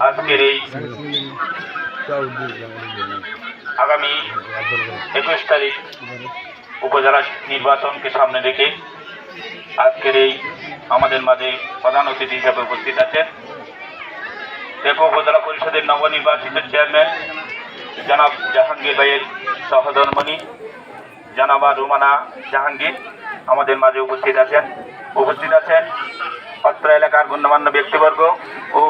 আজকের এই আগামী একুশ তারিখ উপজেলা নির্বাচনকে সামনে রেখে আজকের এই আমাদের মাঝে প্রধান অতিথি হিসাবে উপস্থিত আছেন টেকো উপজেলা পরিষদের নবনির্বাচিত চেয়ারম্যান জনাব জাহাঙ্গীর ভাইয়ের সহধর্মণি, জানাবা রুমানা জাহাঙ্গীর আমাদের মাঝে উপস্থিত আছেন। উপস্থিত আছেন অত্র এলাকার গণ্যমান্য ব্যক্তিবর্গ ও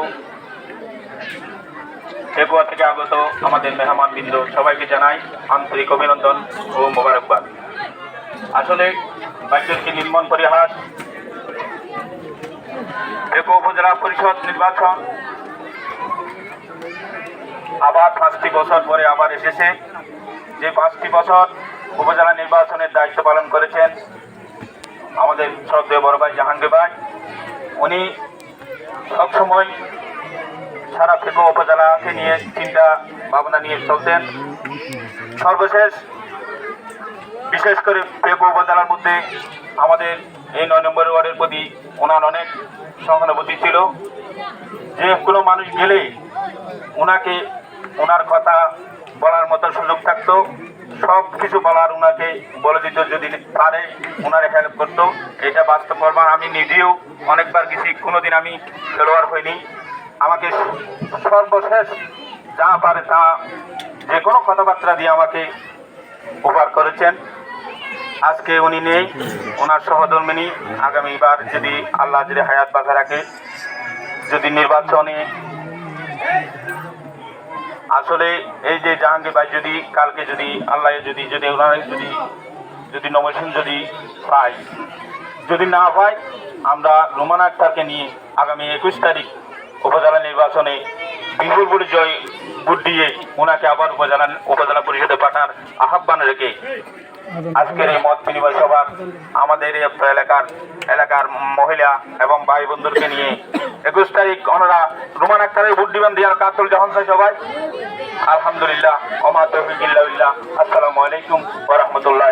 টেকুয়া থেকে আগত আমাদের মেহমান বৃন্দ সবাইকে জানাই আন্তরিক অভিনন্দন ও মোবারকবাদ। আসলে বাচ্চাদেরকে নির্মম পরিহাস। টেকো উপজেলা পরিষদ নির্বাচন আবার পাঁচটি বছর পরে আবার এসেছে। যে পাঁচটি বছর উপজেলা নির্বাচনের দায়িত্ব পালন করেছেন আমাদের শ্রদ্ধেয় বড় ভাই জাহাঙ্গীর ভাই। উনি সবসময় সারা ফেকো উপজেলাকে নিয়ে চিন্তা ভাবনা নিয়ে চলতেন। সর্বশেষ বিশেষ করে ফেকো উপজেলার মধ্যে আমাদের এই নয় নম্বর ওয়ার্ডের প্রতি ওনার অনেক সহানুভূতি ছিল। যে কোনো মানুষ গেলেই ওনাকে ওনার কথা বলার মতো সুযোগ থাকতো। সব কিছু বলার ওনাকে বলে দিত যদি পারে ওনারে হেল্প করতো। এটা বাস্তব প্রমাণ। আমি নিজেও অনেকবার গেছি, কোনোদিন আমি খেলোয়াড় হইনি। আমাকে সর্বশেষ যা পারে তা যে কোনো কথাবার্তা দিয়ে আমাকে উপহার করেছেন। আজকে উনি নেই, ওনার সহধর্মিনী। আগামীবার যদি আল্লাহ যদি হায়াত বাঁধা রাখে, যদি নির্বাচনে আসলে এই যে জাহাঙ্গীর ভাই যদি কালকে যদি আল্লাহ যদি যদি ওনারা যদি যদি নমিনেশন যদি পাই যদি না পাই আমরা রোমান আক্তারকে নিয়ে আগামী একুশ তারিখ উপজেলা নির্বাচনে বিপুলপুর জয় ভোট দিয়ে ওনাকে আবার উপজেলা উপজেলা পরিষদে পাঠার আহ্বান রেখে আজকের এই মত বিনিময় সভা আমাদের এলাকার এলাকার মহিলা এবং ভাই বন্ধুকে নিয়ে। একুশ তারিখ ওনারা রুমান আক্তারের দিবেন দিয়ার কাজ চলছে হন সবাই আলহামদুলিল্লাহ, ওমা তফিকিল্লাহ আসসালামু আলাইকুম ওরহমতুল্লাহ